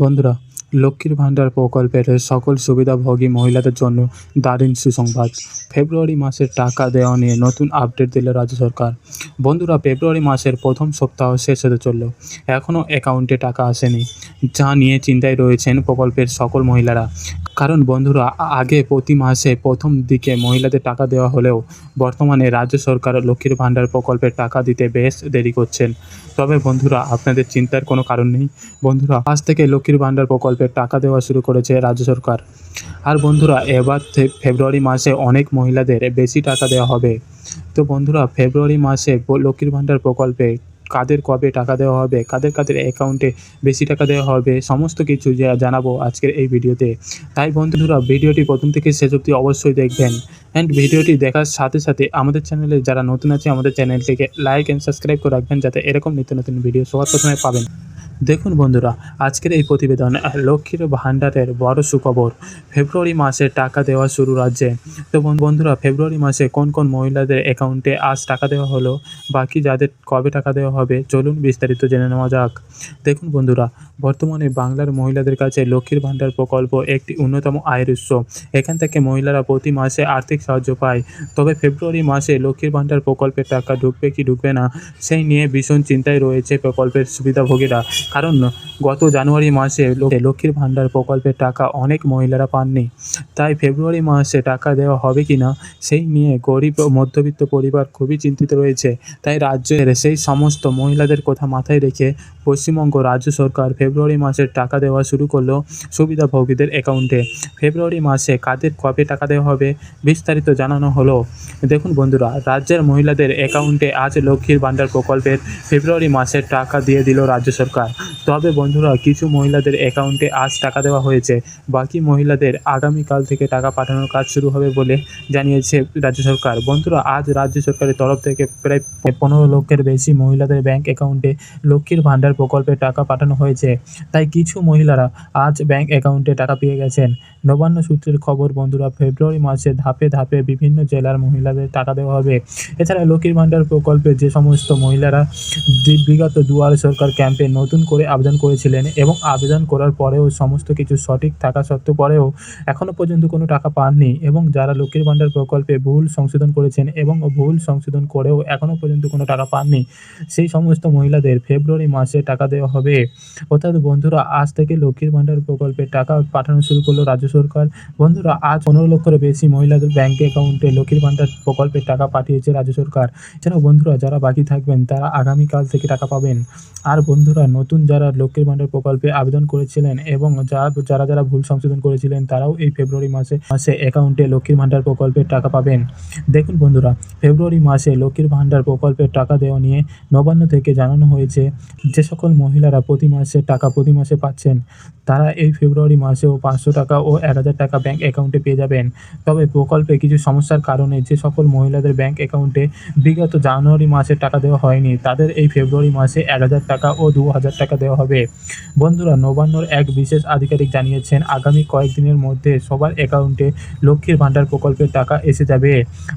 বন্ধুরা লক্ষ্মীর ভাণ্ডার প্রকল্পের সকল সুবিধাভোগী মহিলাদের জন্য দারুণ সুসংবাদ। ফেব্রুয়ারি মাসের টাকা দেওয়া নিয়ে নতুন আপডেট দিল রাজ্য সরকার। বন্ধুরা, ফেব্রুয়ারি মাসের প্রথম সপ্তাহ শেষ হতে চলল। এখনও অ্যাকাউন্টে টাকা আসেনি, যা নিয়ে চিন্তায় রয়েছেন প্রকল্পের সকল মহিলারা। কারণ বন্ধুরা, আগে প্রতি মাসে প্রথম দিকে মহিলাদের টাকা দেওয়া হলেও বর্তমানে রাজ্য সরকার লক্ষ্মীর ভাণ্ডার প্রকল্পের টাকা দিতে বেশ দেরি করছেন। তবে বন্ধুরা, আপনাদের চিন্তার কোনো কারণ নেই। বন্ধুরা, আজ থেকে লক্ষ্মীর ভাণ্ডার প্রকল্পের টাকা দেওয়া শুরু করেছে রাজ্য সরকার। আর বন্ধুরা, এবার ফেব্রুয়ারি মাসে অনেক মহিলাদের বেশি টাকা দেওয়া হবে। তো বন্ধুরা, ফেব্রুয়ারি মাসে লক্ষ্মীর ভাণ্ডার প্রকল্পে কাদের কবে টাকা দেওয়া হবে, কাদের কাদের অ্যাকাউন্টে বেশি টাকা দেওয়া হবে, সমস্ত কিছু জানাব আজকের এই ভিডিওতে। তাই বন্ধুরা, ভিডিওটি প্রথম থেকে শেষ অবধি অবশ্যই দেখবেন। অ্যান্ড ভিডিওটি দেখার সাথে সাথে আমাদের চ্যানেলে যারা নতুন আছে, আমাদের চ্যানেলটিকে লাইক অ্যান্ড সাবস্ক্রাইব করে রাখবেন, যাতে এরকম নিত্য নতুন ভিডিও সবার প্রথমে পাবেন। দেখুন বন্ধুরা, আজকের এই প্রতিবেদন লক্ষ্মীর ভাণ্ডারের বড় সুখবর। ফেব্রুয়ারি মাসে টাকা দেওয়া শুরু রাজ্যে। তো বন্ধুরা, ফেব্রুয়ারি মাসে কোন কোন মহিলাদের অ্যাকাউন্টে আজ টাকা দেওয়া হলো, বাকি যাদের কবে টাকা দেওয়া হবে, চলুন বিস্তারিত জেনে নেওয়া যাক। দেখুন বন্ধুরা, বর্তমানে বাংলার মহিলাদের কাছে লক্ষ্মীর ভাণ্ডার প্রকল্প একটি অন্যতম আয়ের উৎস। এখান থেকে মহিলারা প্রতি মাসে আর্থিক সাহায্য পায়। তবে ফেব্রুয়ারি মাসে লক্ষ্মীর ভাণ্ডার প্রকল্পের টাকা ঢুকবে কি ঢুকবে না, সেই নিয়ে ভীষণ চিন্তায় রয়েছে প্রকল্পের সুবিধাভোগীরা। কারণ গত জানুয়ারি মাসে লক্ষ্মীর ভাণ্ডার প্রকল্পের টাকা অনেক মহিলারা পাননি। তাই ফেব্রুয়ারি মাসে টাকা দেওয়া হবে কি না সেই নিয়ে গরিব ও মধ্যবিত্ত পরিবার খুবই চিন্তিত রয়েছে। তাই রাজ্যের সেই সমস্ত মহিলাদের কথা মাথায় রেখে পশ্চিমবঙ্গ রাজ্য সরকার ফেব্রুয়ারি মাসের টাকা দেওয়া শুরু করল সুবিধাভোগীদের অ্যাকাউন্টে। ফেব্রুয়ারি মাসে কাদের কবে টাকা দেওয়া হবে বিস্তারিত জানানো হলো। দেখুন বন্ধুরা, রাজ্যের মহিলাদের অ্যাকাউন্টে আজ লক্ষ্মীর ভাণ্ডার প্রকল্পের ফেব্রুয়ারি মাসের টাকা দিয়ে দিল রাজ্য সরকার। তবে বন্ধুরা, কিছু মহিলাদের অ্যাকাউন্টে আজ টাকা দেওয়া হয়েছে। বাকি মহিলাদের আগামীকাল থেকে টাকা পাঠানোর কাজ শুরু হবে বলে জানিয়েছে রাজ্য সরকার। বন্ধুরা, আজ রাজ্য সরকারের তরফ থেকে প্রায় পনেরো লক্ষের বেশি মহিলাদের ব্যাংক অ্যাকাউন্টে লক্ষ্মীর ভাণ্ডার প্রকল্পে টাকা পাঠানো হয়েছে। তাই কিছু মহিলারা আজ ব্যাংক অ্যাকাউন্টে টাকা পেয়ে গেছেন। নবান্ন সূত্রের খবর, বন্ধুরা, ফেব্রুয়ারি মাসে ধাপে ধাপে বিভিন্ন জেলার মহিলাদের টাকা দেওয়া হবে। এছাড়া লক্ষ্মীর ভাণ্ডার প্রকল্পে যে সমস্ত মহিলারা বিগত দুয়ারে সরকার ক্যাম্পে নতুন করে আবেদন করেছিলেন এবং আবেদন করার পরেও সমস্ত কিছু সঠিক থাকা সত্ত্বেও পরেও এখনও পর্যন্ত কোনো টাকা পাননি এবং যারা লক্ষ্মীর ভাণ্ডার প্রকল্পে ভুল সংশোধন করেছেন এবং ভুল সংশোধন করেও এখনও পর্যন্ত কোনো টাকা পাননি, সেই সমস্ত মহিলাদের ফেব্রুয়ারি মাসে টাকা দেওয়া হবে। অর্থাৎ বন্ধুরা, আজ থেকে লক্ষ্মীর ভাণ্ডার প্রকল্পে টাকা পাঠানো শুরু করল রাজ্য সরকার বন্ধুরা, আজ পনেরো লক্ষের বেশি মহিলাদের ব্যাংক অ্যাকাউন্টে লক্ষ্মীর ভাণ্ডার প্রকল্পের টাকা পাঠিয়েছে রাজ্য সরকার। এছাড়াও বন্ধুরা, যারা বাকি থাকবেন, তারা আগামীকাল থেকে টাকা পাবেন। আর বন্ধুরা, নতুন যারা লক্ষ্মীর ভাণ্ডার প্রকল্পে আবেদন করেছিলেন এবং যারা যারা ভুল সংশোধন করেছিলেন, তারাও এই ফেব্রুয়ারি মাসে মাসে অ্যাকাউন্টে লক্ষ্মীর ভাণ্ডার প্রকল্পের টাকা পাবেন। দেখুন বন্ধুরা, ফেব্রুয়ারি মাসে লক্ষ্মীর ভাণ্ডার প্রকল্পের টাকা দেওয়া নিয়ে নবান্ন থেকে জানানো হয়েছে যে সকল মহিলারা প্রতি মাসে টাকা প্রতি মাসে পাচ্ছেন, তারা এই ফেব্রুয়ারি মাসেও পাঁচশো টাকা ও এক হাজার টাকা ব্যাংক অ্যাকাউন্টে পেয়ে যাবেন। তবে প্রকল্পে কিছু সমস্যার কারণে যে সকল মহিলাদের ব্যাংক অ্যাকাউন্টে বিগত জানুয়ারি মাসে টাকা দেওয়া হয়নি, তাদের এই ফেব্রুয়ারি মাসে এক হাজার টাকা ও দু হাজার টাকা দেওয়া হবে। বন্ধুরা, নবান্নর এক বিশেষ আধিকারিক জানিয়েছেন, আগামী কয়েকদিনের মধ্যে সবার অ্যাকাউন্টে লক্ষ্মীর ভাণ্ডার প্রকল্পের টাকা এসে যাবে।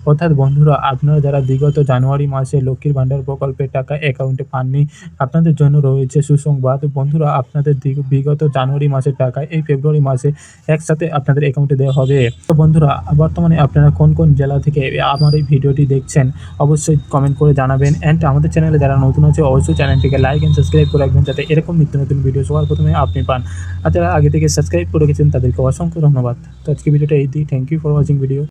অর্থাৎ বন্ধুরা, আপনারা যারা বিগত জানুয়ারি মাসে লক্ষ্মীর ভাণ্ডার প্রকল্পের টাকা অ্যাকাউন্টে পাননি, আপনাদের জন্য রয়েছে সুসংবাদ। বন্ধুরা, আপনাদের বিগত জানুয়ারি মাসের টাকা এই ফেব্রুয়ারি মাসে একসাথে আপনাদের অ্যাকাউন্টে দেওয়া হবে। তো বন্ধুরা, বর্তমানে আপনারা কোন কোন জেলা থেকে আমার এই ভিডিওটি দেখছেন, অবশ্যই কমেন্ট করে জানাবেন। অ্যান্ড আমাদের চ্যানেলে যারা নতুন আছে, অবশ্যই চ্যানেলটিকে লাইক অ্যান্ড সাবস্ক্রাইব করে রাখবেন, যাতে এরকম নিত্য নতুন ভিডিও সবার প্রথমে আপনি পান। আর যারা আগে থেকে সাবস্ক্রাইব করে রেখেছেন, তাদেরকে অসংখ্য ধন্যবাদ। তো আজকে ভিডিওটা এই দিই thank you for watching video